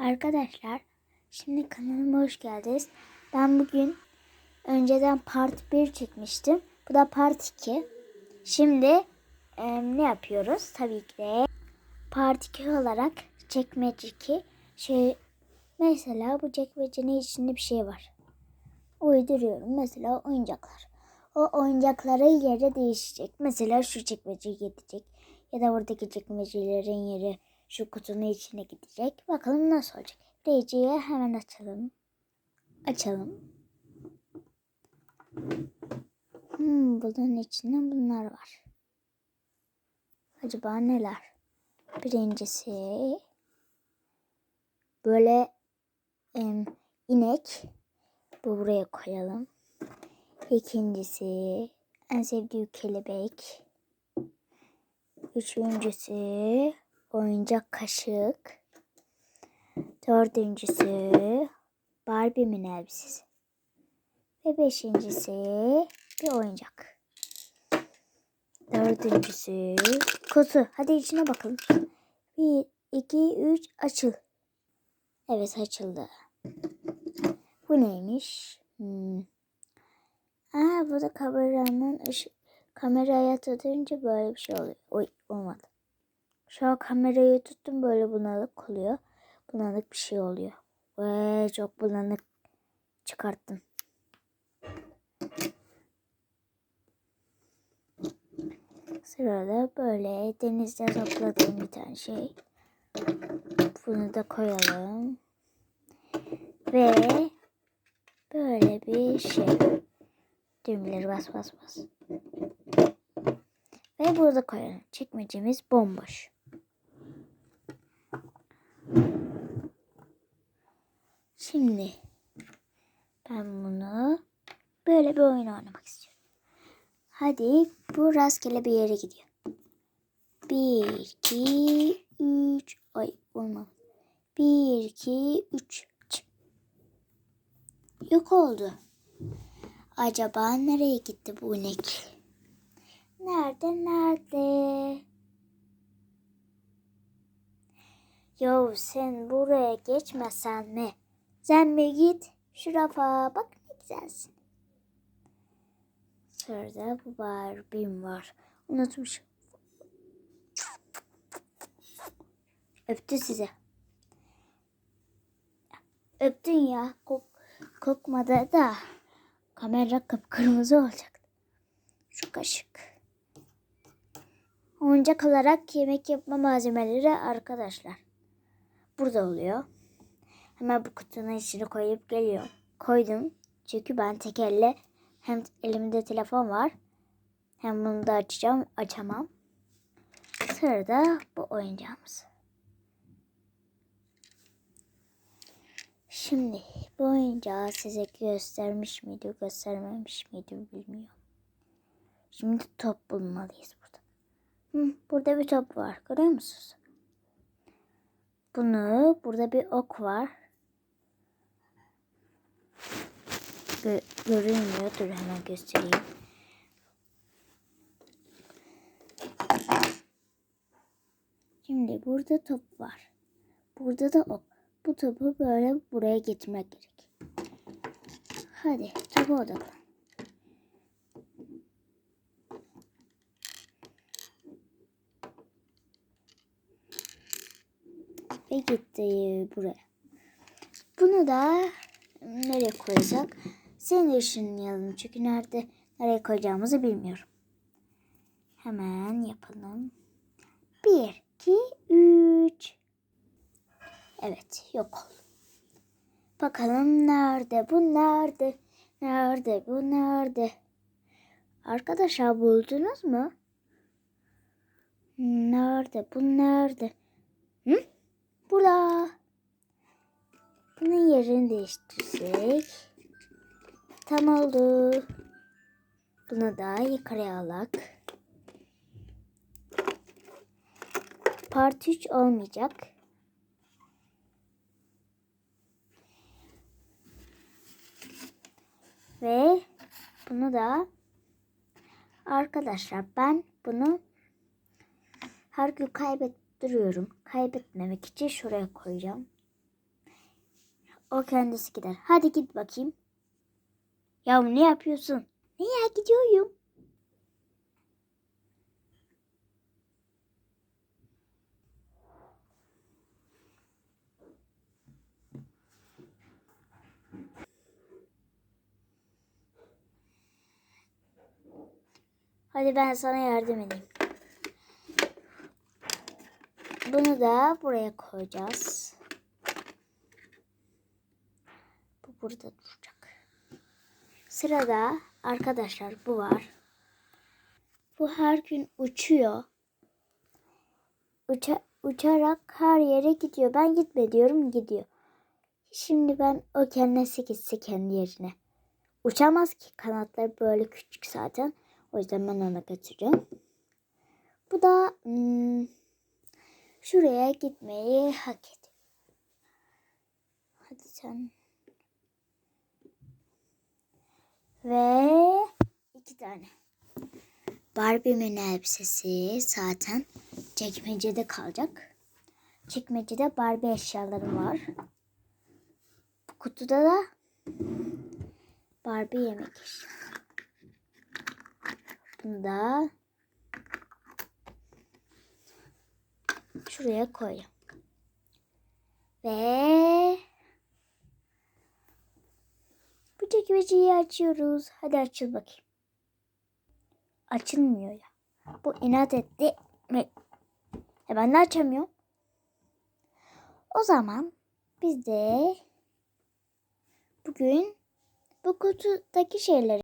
Arkadaşlar şimdi kanalıma hoş geldiniz. Ben bugün önceden part 1 çekmiştim. Bu da part 2. Şimdi e, ne yapıyoruz? Tabii ki de part 2 olarak çekmece 2 şey mesela bu çekmecenin içinde bir şey var. Uyduruyorum. Mesela oyuncaklar. O oyuncakların yeri değişecek. Mesela şu çekmece gidecek. Ya da buradaki çekmecelerin yeri şu kutunun içine gidecek. Bakalım nasıl olacak. Reci'ye hemen açalım. Açalım. Hmm, bunun içinde bunlar var. Acaba neler? Birincisi böyle em, inek. Bu buraya koyalım. İkincisi en sevdiği kelebek. Üçüncüsü oyuncak kaşık. Dördüncüsü Barbie'min elbisesi. Ve beşincisi bir oyuncak. Dördüncüsü kutu. Hadi içine bakalım. Bir, iki, üç açıl. Evet açıldı. Bu neymiş? Hmm. Aa bu da kameranın ışık. Kameraya tutunca böyle bir şey oluyor. Oy olmadı. Şu an kamerayı tuttum böyle bunalık oluyor. Bunalık bir şey oluyor. Ve çok bulanık çıkarttım. Sırada böyle denizde topladığım bir tane şey. Bunu da koyalım. Ve böyle bir şey. Düğmeleri bas bas bas. Ve burada koyalım. Çekmecemiz bomboş. Şimdi ben bunu böyle bir oyun oynamak istiyorum. Hadi bu rastgele bir yere gidiyor. Bir, iki, üç. Ay olmaz. Bir, iki, üç. Çık. Yok oldu. Acaba nereye gitti bu inek? Nerede nerede? Yo sen buraya geçmesen mi? Sen mi git şu rafa bak ne güzelsin. Sırada bu Barbie'm var. Unutmuşum. Öptü size. Öptün ya. Kok kokmadı da kamera kıpkırmızı olacaktı. Şu kaşık. Oyuncak olarak yemek yapma malzemeleri arkadaşlar. Burada oluyor. Hemen bu kutunun içine koyup geliyor. Koydum. Çünkü ben tek elle hem elimde telefon var. Hem bunu da açacağım. Açamam. Sırada bu oyuncağımız. Şimdi bu oyuncağı size göstermiş miydi, göstermemiş miydi bilmiyorum. Şimdi top bulmalıyız burada. Hı, burada bir top var. Görüyor musunuz? Bunu burada bir ok var. Gö görünmüyor. Dur hemen göstereyim. Şimdi burada top var. Burada da ok. Bu topu böyle buraya getirmek gerek. Hadi topa odaklan. Ve gitti buraya. Bunu da nereye koyacak? Seni ışınlayalım. Çünkü nerede nereye koyacağımızı bilmiyorum. Hemen yapalım. Bir, iki, üç. Evet yok oldu. Bakalım nerede bu nerede? Nerede bu nerede? Arkadaşlar buldunuz mu? Nerede bu nerede? Hı? Burada. Bunun yerini değiştirsek. Tam oldu. Bunu da yukarıya alak. Part 3 olmayacak. Ve bunu da arkadaşlar ben bunu her gün kaybettiriyorum. Kaybetmemek için şuraya koyacağım. O kendisi gider. Hadi git bakayım. Ya ne yapıyorsun? Neye gidiyorum? Hadi ben sana yardım edeyim. Bunu da buraya koyacağız. Bu burada duracak. Sırada arkadaşlar bu var. Bu her gün uçuyor. Uça, uçarak her yere gidiyor. Ben gitme diyorum gidiyor. Şimdi ben o kendisi gitse kendi yerine. Uçamaz ki kanatları böyle küçük zaten. O yüzden ben ona götüreceğim. Bu da hmm, şuraya gitmeyi hak ediyor. Hadi sen. Ve iki tane. Barbie'min elbisesi zaten çekmecede kalacak. Çekmecede Barbie eşyalarım var. Bu kutuda da Barbie yemek eşyaları. Bunu şuraya koyayım. Ve bu çekmeceyi açıyoruz. Hadi açıl bakayım. Açılmıyor ya. Bu inat etti. Ve e ben de açamıyorum. O zaman biz de bugün bu kutudaki şeyleri